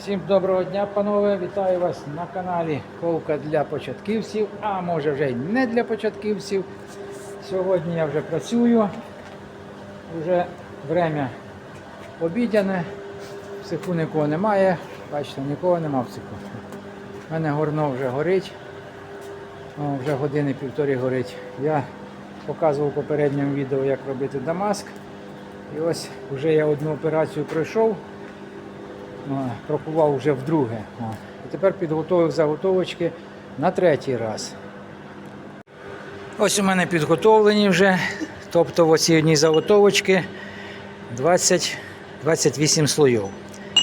Всім доброго дня, панове! Вітаю вас на каналі Ковка для початківців, а може вже й не для початківців. Сьогодні я вже працюю, вже время обідяне, в цеху нікого немає, бачите, нікого нема в цеху. У мене горно вже горить, вже години півтори горить. Я показував у попередньому відео, як робити дамаск. І ось вже я одну операцію пройшов. О, Прокував вже вдруге. І тепер підготовив заготовочки на третій раз. Ось у мене підготовлені вже. Тобто в оці одній заготовочки 20, 28 слоїв.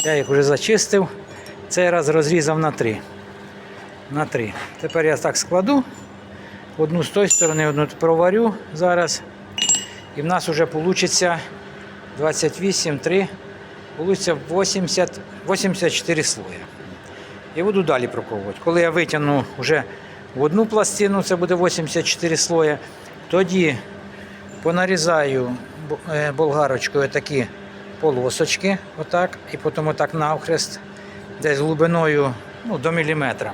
Я їх вже зачистив. Цей раз розрізав на 3. На 3. Тепер я так складу. Одну з тої сторони, одну проварю зараз. І в нас вже вийде 28, 3. Получиться 80, 84 слоя. І буду далі проковувати. Коли я витягну вже в одну пластину, це буде 84 слоя, тоді понарізаю е, болгарочкою такі полосочки, отак, і потім отак навхрест, десь глибиною ну, до міліметра.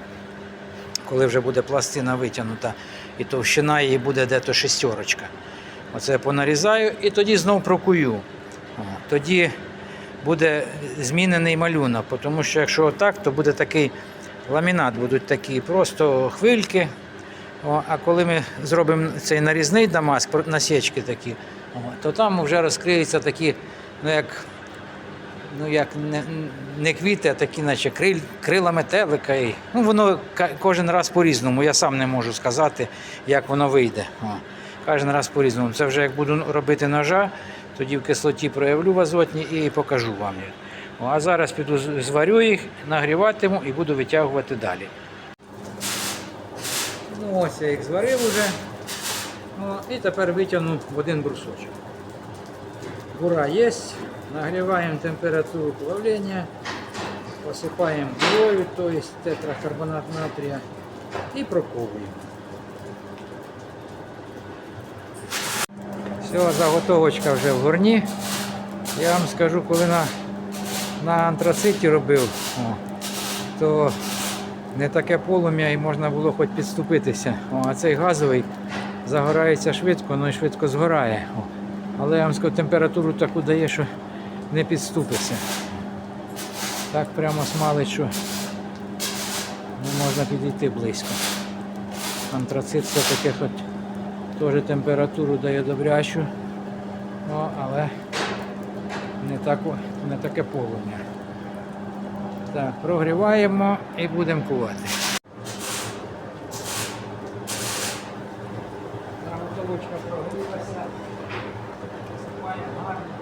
Коли вже буде пластина витягнута, і товщина її буде дето шестерочка. Оце я понарізаю і тоді знов прокую. Тоді буде змінений малюнок, тому що якщо отак, то буде такий ламінат, будуть такі просто хвильки. А коли ми зробимо цей нарізний дамаск, насічки такі, то там вже розкриються такі, ну як, ну як не, не квіти, а такі, наче криль, крила метелика. І, ну, воно кожен раз по-різному. Я сам не можу сказати, як воно вийде. Кожен раз по-різному. Це вже як буду робити ножа, тоді в кислоті проявлю в азотні і покажу вам їх. А зараз піду зварю їх, нагріватиму і буду витягувати далі. Ну ось я їх зварив уже. О, і тепер витягну в один брусочок. Бура є. Нагріваємо температуру плавлення, посипаємо водою, тобто тетракарбонат натрія, і проковуємо. Все, заготовочка вже в горні. Я вам скажу, коли на, на антрациті робив, о, то не таке полум'я і можна було хоч підступитися. О, а цей газовий загорається швидко, ну і швидко згорає. О. Але я вам скажу, температуру таку дає, що не підступиться. Так прямо смалить, що не можна підійти близько. Антрацит все таке хоч теж температуру дає добрячу, ну, але не, так, не таке полум'я. Так, прогріваємо і будемо кувати. Заготовочка прогрілася. Засипаємо гарно.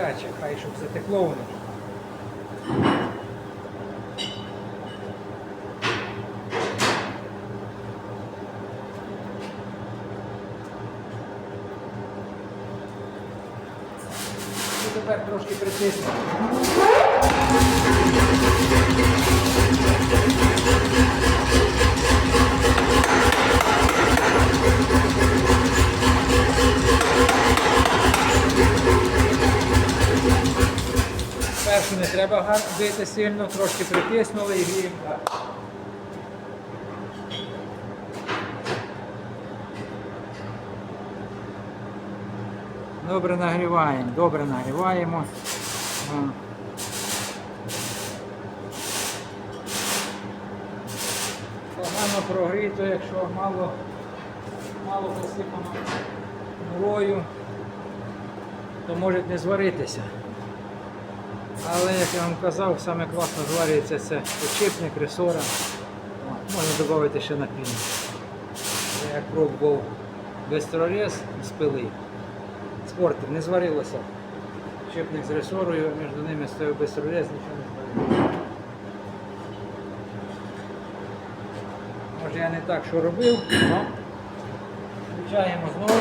Добряче, хай щоб затекло воно. Тепер трошки притиснемо. Треба гар- бити сильно, трошки притиснули і гріємо. Добре нагріваємо, добре нагріваємо. Погано прогріто, якщо мало, мало посипано мурою, то може не зваритися. Але як я вам казав, саме класно зварюється це очипник, ресора. Можна додати ще на піну. Я як пробував бистрорез з пили. Спортив, не зварилося. Чипник з ресорою, між ними стояв бистрорез, нічого не зварилося. Може я не так що робив, але включаємо знову.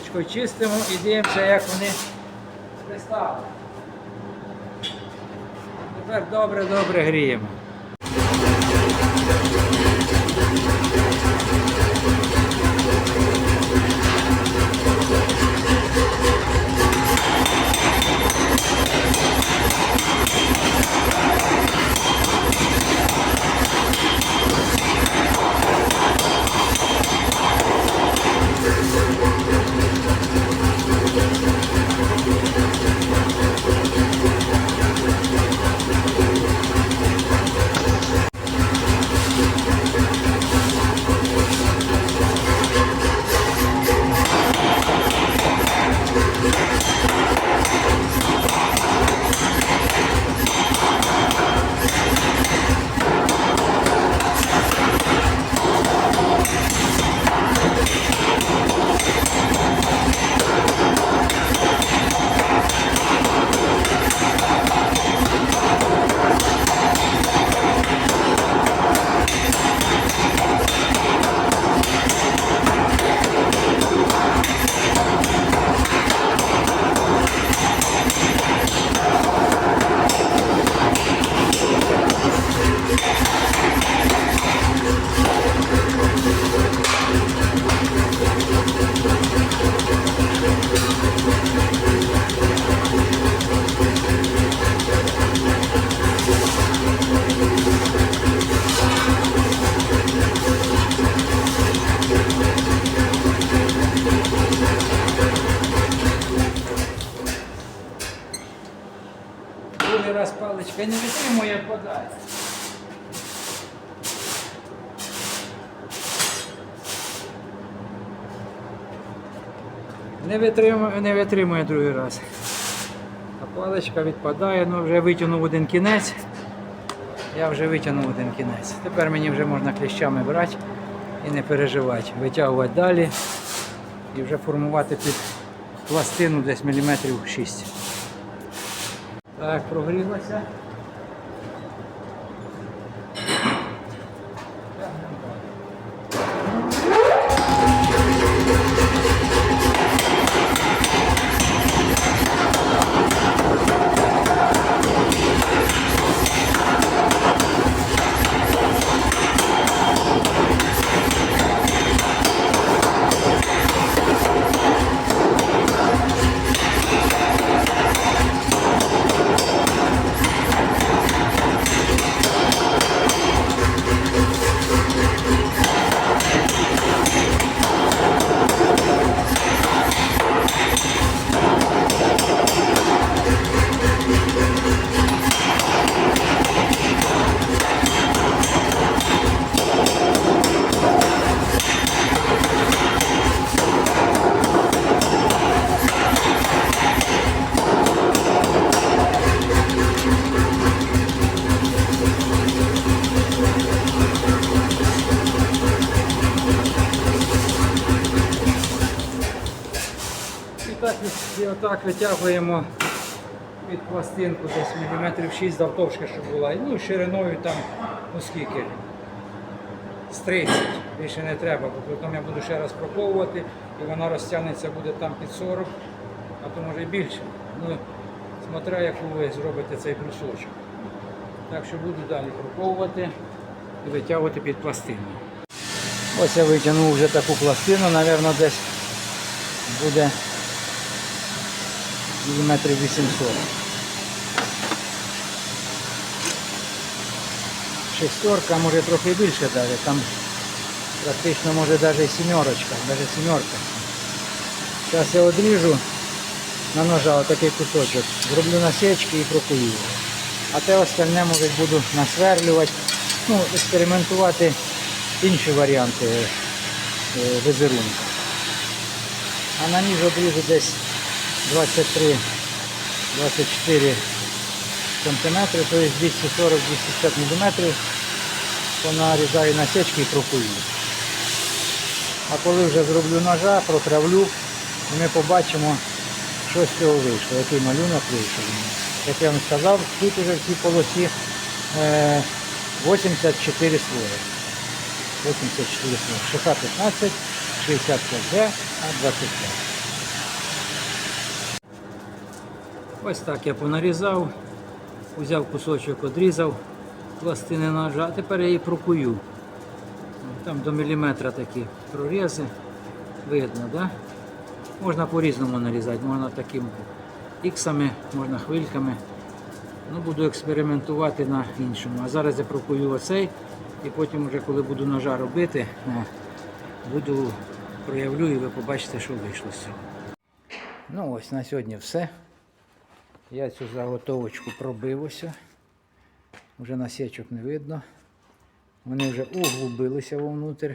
Щіточкою чистимо і дивимося, як вони пристали. Тепер добре-добре гріємо. Паличка не витримує, подає. Не витримує, не витримує другий раз. А паличка відпадає, ну вже витягнув один кінець. Я вже витягнув один кінець. Тепер мені вже можна кліщами брати і не переживати. Витягувати далі і вже формувати під пластину десь міліметрів 6. Так, прогрілося. І так, і отак витягуємо під пластинку десь міліметрів 6 завтовшки, щоб була. Ну, шириною там, ну скільки? З 30. Більше не треба, бо потім я буду ще раз проковувати і вона розтягнеться буде там під 40, а то може і більше. Ну, смотря, яку ви зробите цей брусочок. Так що буду далі проковувати і витягувати під пластину. Ось я витягнув вже таку пластину, мабуть, десь буде міліметрів 800. Шестерка, може трохи більше даже, там практично може навіть сімерочка, навіть сімерка. Зараз я одріжу на ножа отакий кусочок, зроблю насічки і прокую. А те остальне, може, буду насверлювати, ну, експериментувати інші варіанти е, визерунку. А на ніж обріжу десь 23-24 сантиметри, тобто 240-250 мм. Понарізаю насічки і прокую. А коли вже зроблю ножа, протравлю, ми побачимо, що з цього вийшло, який малюнок вийшов. Як я вам сказав, тут вже в цій полосі е, 84 слої. 84 слої. Шиха 15, 65G А25. Ось так я понарізав, взяв кусочок, одрізав пластини ножа, а тепер я її прокую. Там до міліметра такі прорізи. Видно, да? Можна по-різному нарізати, можна такими іксами, можна хвильками. Ну, буду експериментувати на іншому. А зараз я прокую оцей і потім, вже коли буду ножа робити, буду проявлю і ви побачите, що вийшло з цього. Ну ось на сьогодні все. Я цю заготовочку пробив ось. Вже насічок не видно. Вони вже углубилися вовнутрь,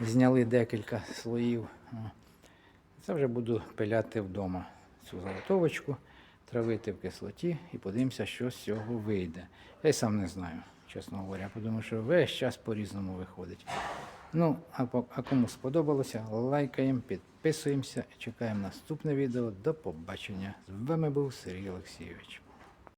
зняли декілька слоїв. Це вже буду пиляти вдома цю заготовочку, травити в кислоті і подивимося, що з цього вийде. Я й сам не знаю, чесно говоря, тому що весь час по-різному виходить. Ну, а, а кому сподобалося, лайкаємо, підписуємося і чекаємо наступне відео. До побачення. З вами був Сергій Олексійович.